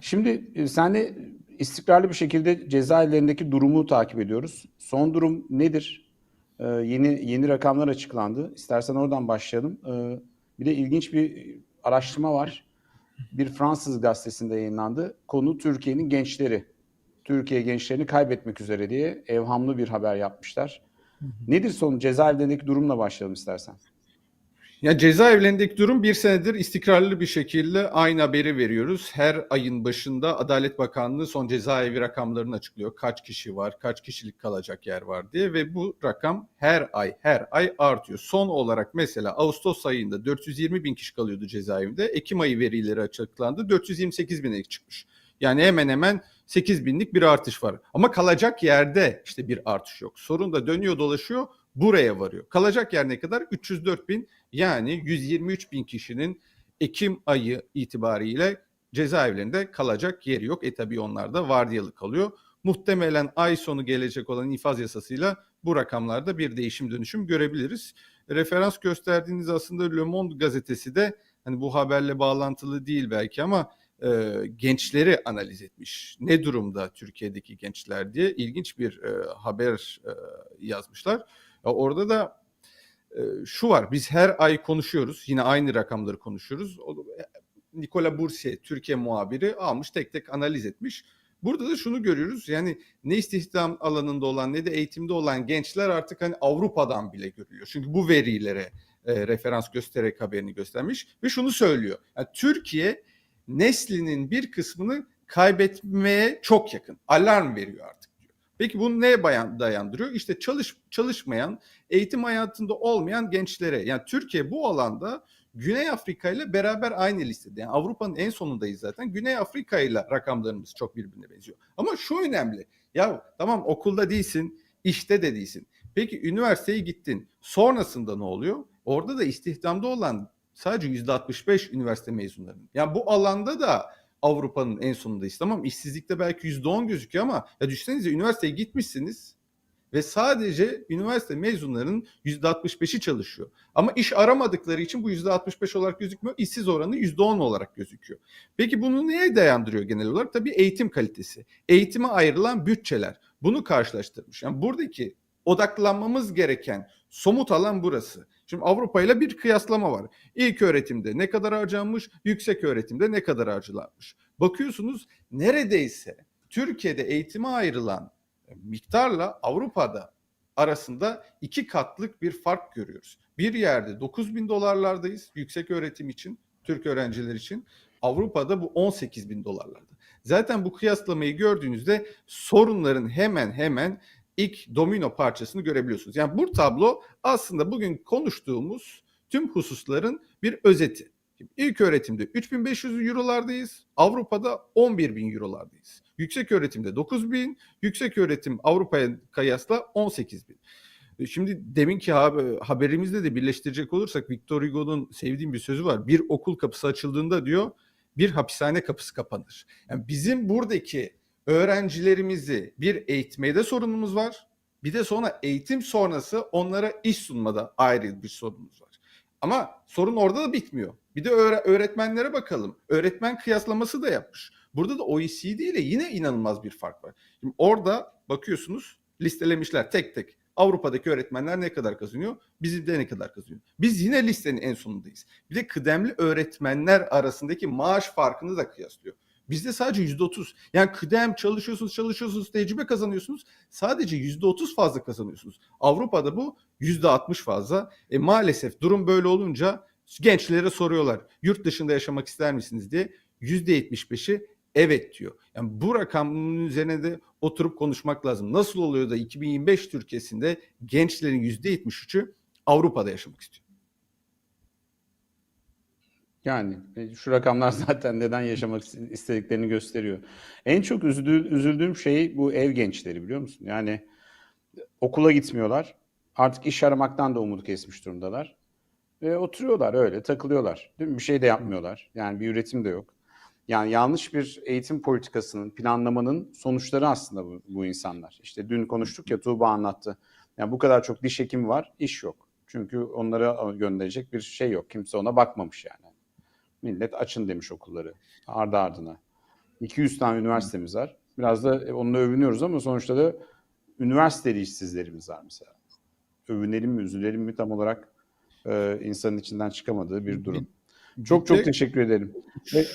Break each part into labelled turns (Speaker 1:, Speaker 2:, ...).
Speaker 1: Şimdi e, senle istikrarlı bir şekilde cezaevlerindeki durumu takip ediyoruz. Son durum nedir? Ee, yeni yeni rakamlar açıklandı. İstersen oradan başlayalım. Ee, bir de ilginç bir araştırma var. Bir Fransız gazetesinde yayınlandı. Konu Türkiye'nin gençleri. Türkiye gençlerini kaybetmek üzere diye evhamlı bir haber yapmışlar. Nedir son cezaevlerindeki durumla başlayalım istersen.
Speaker 2: Ya cezaevlerindeki durum bir senedir istikrarlı bir şekilde aynı haberi veriyoruz. Her ayın başında Adalet Bakanlığı son cezaevi rakamlarını açıklıyor. Kaç kişi var, kaç kişilik kalacak yer var diye ve bu rakam her ay her ay artıyor. Son olarak mesela Ağustos ayında 420 bin kişi kalıyordu cezaevinde. Ekim ayı verileri açıklandı 428 bine çıkmış. Yani hemen hemen 8 binlik bir artış var. Ama kalacak yerde işte bir artış yok. Sorun da dönüyor dolaşıyor buraya varıyor. Kalacak yer ne kadar? 304 bin yani 123 bin kişinin Ekim ayı itibariyle cezaevlerinde kalacak yeri yok. E tabi onlar da vardiyalı kalıyor. Muhtemelen ay sonu gelecek olan infaz yasasıyla bu rakamlarda bir değişim dönüşüm görebiliriz. Referans gösterdiğiniz aslında Le Monde gazetesi de hani bu haberle bağlantılı değil belki ama e, gençleri analiz etmiş. Ne durumda Türkiye'deki gençler diye ilginç bir e, haber e, yazmışlar. Orada da e, şu var. Biz her ay konuşuyoruz. Yine aynı rakamları konuşuyoruz. O, Nikola Bursiye Türkiye muhabiri almış tek tek analiz etmiş. Burada da şunu görüyoruz. Yani ne istihdam alanında olan ne de eğitimde olan gençler artık hani Avrupa'dan bile görülüyor. Çünkü bu verilere e, referans göstererek haberini göstermiş ve şunu söylüyor. Yani Türkiye neslinin bir kısmını kaybetmeye çok yakın. Alarm veriyor artık. Peki bunu neye dayandırıyor? İşte çalış, çalışmayan, eğitim hayatında olmayan gençlere. Yani Türkiye bu alanda Güney Afrika ile beraber aynı listede. Yani Avrupa'nın en sonundayız zaten. Güney Afrika ile rakamlarımız çok birbirine benziyor. Ama şu önemli. Ya tamam okulda değilsin, işte de değilsin. Peki üniversiteye gittin. Sonrasında ne oluyor? Orada da istihdamda olan sadece %65 üniversite mezunlarının. Yani bu alanda da Avrupa'nın en sonundayız. Tamam işsizlikte belki %10 gözüküyor ama ya düşünsenize üniversiteye gitmişsiniz ve sadece üniversite mezunlarının %65'i çalışıyor. Ama iş aramadıkları için bu %65 olarak gözükmüyor. İşsiz oranı %10 olarak gözüküyor. Peki bunu neye dayandırıyor genel olarak? Tabii eğitim kalitesi. Eğitime ayrılan bütçeler. Bunu karşılaştırmış. Yani buradaki odaklanmamız gereken somut alan burası. Şimdi Avrupa ile bir kıyaslama var. İlk öğretimde ne kadar harcanmış, yüksek öğretimde ne kadar harcanmış. Bakıyorsunuz neredeyse Türkiye'de eğitime ayrılan miktarla Avrupa'da arasında iki katlık bir fark görüyoruz. Bir yerde 9 bin dolarlardayız yüksek öğretim için, Türk öğrenciler için. Avrupa'da bu 18 bin dolarlarda. Zaten bu kıyaslamayı gördüğünüzde sorunların hemen hemen ilk domino parçasını görebiliyorsunuz. Yani bu tablo aslında bugün konuştuğumuz tüm hususların bir özeti. Şimdi ilk öğretimde 3500 eurolardayız. Avrupa'da 11.000 eurolardayız. Yüksek öğretimde 9000, yüksek öğretim Avrupa'ya kıyasla 18000. E, şimdi deminki haberimizde de birleştirecek olursak Victor Hugo'nun sevdiğim bir sözü var. Bir okul kapısı açıldığında diyor bir hapishane kapısı kapanır. Yani bizim buradaki öğrencilerimizi bir eğitmeye de sorunumuz var. Bir de sonra eğitim sonrası onlara iş sunmada ayrı bir sorunumuz var. Ama sorun orada da bitmiyor. Bir de öğretmenlere bakalım. Öğretmen kıyaslaması da yapmış. Burada da OECD ile yine inanılmaz bir fark var. Şimdi orada bakıyorsunuz listelemişler tek tek. Avrupa'daki öğretmenler ne kadar kazanıyor? Bizde ne kadar kazanıyor? Biz yine listenin en sonundayız. Bir de kıdemli öğretmenler arasındaki maaş farkını da kıyaslıyor. Bizde sadece yüzde otuz. Yani kıdem çalışıyorsunuz, çalışıyorsunuz, tecrübe kazanıyorsunuz. Sadece yüzde otuz fazla kazanıyorsunuz. Avrupa'da bu yüzde altmış fazla. E maalesef durum böyle olunca gençlere soruyorlar. Yurt dışında yaşamak ister misiniz diye. Yüzde yetmiş beşi evet diyor. Yani bu rakamın üzerine de oturup konuşmak lazım. Nasıl oluyor da 2025 Türkiye'sinde gençlerin yüzde yetmiş üçü Avrupa'da yaşamak istiyor?
Speaker 1: Yani e, şu rakamlar zaten neden yaşamak istediklerini gösteriyor. En çok üzüldüğüm, üzüldüğüm şey bu ev gençleri biliyor musun? Yani okula gitmiyorlar. Artık iş aramaktan da umudu kesmiş durumdalar. Ve oturuyorlar öyle takılıyorlar. Değil mi? Bir şey de yapmıyorlar. Yani bir üretim de yok. Yani yanlış bir eğitim politikasının, planlamanın sonuçları aslında bu, bu insanlar. İşte dün konuştuk ya Tuğba anlattı. Yani bu kadar çok diş hekimi var, iş yok. Çünkü onlara gönderecek bir şey yok. Kimse ona bakmamış yani. Millet açın demiş okulları ardı ardına. 200 tane üniversitemiz var. Biraz da onunla övünüyoruz ama sonuçta da üniversiteli işsizlerimiz var mesela. Övünelim mi, üzülelim mi tam olarak e, insanın içinden çıkamadığı bir durum. Çok
Speaker 2: Bir
Speaker 1: çok
Speaker 2: de-
Speaker 1: teşekkür ederim. Ve-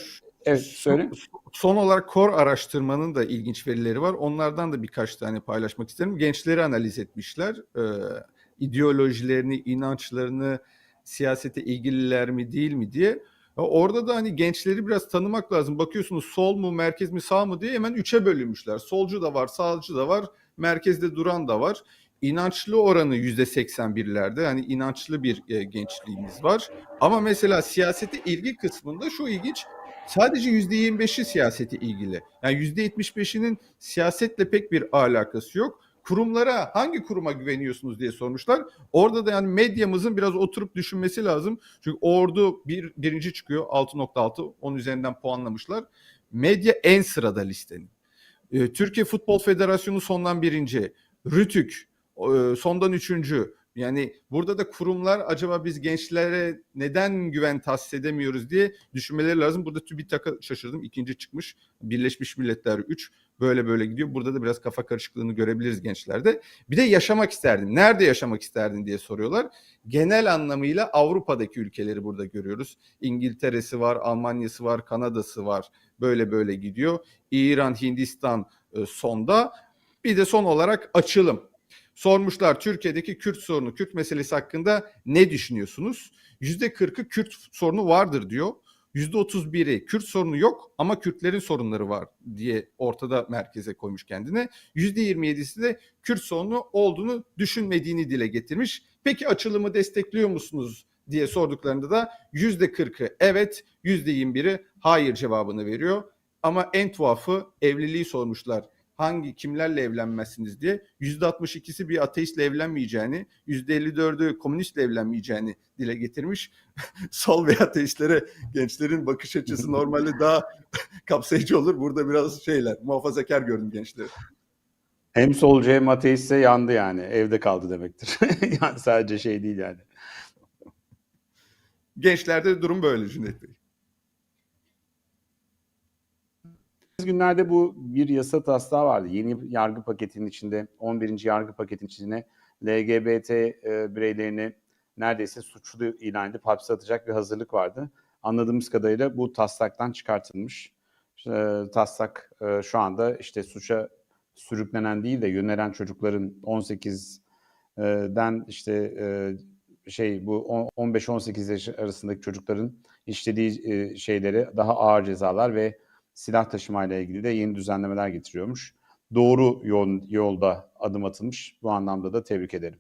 Speaker 1: evet söyle.
Speaker 2: Son olarak KOR araştırmanın da ilginç verileri var. Onlardan da birkaç tane paylaşmak isterim. Gençleri analiz etmişler. Ee, ideolojilerini, inançlarını, siyasete ilgililer mi değil mi diye. Orada da hani gençleri biraz tanımak lazım. Bakıyorsunuz sol mu, merkez mi, sağ mı diye hemen üçe bölünmüşler. Solcu da var, sağcı da var, merkezde duran da var. İnançlı oranı yüzde 81'lerde. Yani inançlı bir e, gençliğimiz var. Ama mesela siyasete ilgi kısmında şu ilginç. Sadece %25'i siyasete ilgili. Yani %75'inin siyasetle pek bir alakası yok. Kurumlara hangi kuruma güveniyorsunuz diye sormuşlar. Orada da yani medyamızın biraz oturup düşünmesi lazım. Çünkü ordu bir, birinci çıkıyor 6.6 onun üzerinden puanlamışlar. Medya en sırada listenin. Ee, Türkiye Futbol Federasyonu sondan birinci. Rütük e, sondan üçüncü. Yani burada da kurumlar acaba biz gençlere neden güven tahsis edemiyoruz diye düşünmeleri lazım. Burada TÜBİTAK'a şaşırdım. ikinci çıkmış. Birleşmiş Milletler 3. Böyle böyle gidiyor. Burada da biraz kafa karışıklığını görebiliriz gençlerde. Bir de yaşamak isterdim. Nerede yaşamak isterdin diye soruyorlar. Genel anlamıyla Avrupa'daki ülkeleri burada görüyoruz. İngiltere'si var, Almanya'sı var, Kanada'sı var. Böyle böyle gidiyor. İran, Hindistan e, sonda. Bir de son olarak açılım. Sormuşlar Türkiye'deki Kürt sorunu, Kürt meselesi hakkında ne düşünüyorsunuz? %40'ı Kürt sorunu vardır diyor. %31'i Kürt sorunu yok ama Kürtlerin sorunları var diye ortada merkeze koymuş kendine. %27'si de Kürt sorunu olduğunu düşünmediğini dile getirmiş. Peki açılımı destekliyor musunuz diye sorduklarında da %40'ı evet, %21'i hayır cevabını veriyor. Ama en tuhafı evliliği sormuşlar hangi kimlerle evlenmezsiniz diye %62'si bir ateistle evlenmeyeceğini, %54'ü komünistle evlenmeyeceğini dile getirmiş. Sol ve ateistlere gençlerin bakış açısı normalde daha kapsayıcı olur. Burada biraz şeyler, muhafazakar gördüm gençleri.
Speaker 1: Hem solcu hem ateistse yandı yani. Evde kaldı demektir. yani sadece şey değil yani.
Speaker 2: Gençlerde durum böyle Cüneyt Bey.
Speaker 1: Günlerde bu bir yasa taslağı vardı. Yeni yargı paketinin içinde 11. yargı paketinin içine LGBT e, bireylerini neredeyse suçlu ilan edip hapse atacak bir hazırlık vardı. Anladığımız kadarıyla bu taslaktan çıkartılmış. E, taslak e, şu anda işte suça sürüklenen değil de yönelen çocukların 18'den işte e, şey bu 15-18 yaş arasındaki çocukların işlediği e, şeyleri daha ağır cezalar ve silah taşımayla ilgili de yeni düzenlemeler getiriyormuş. Doğru yol, yolda adım atılmış. Bu anlamda da tebrik ederim.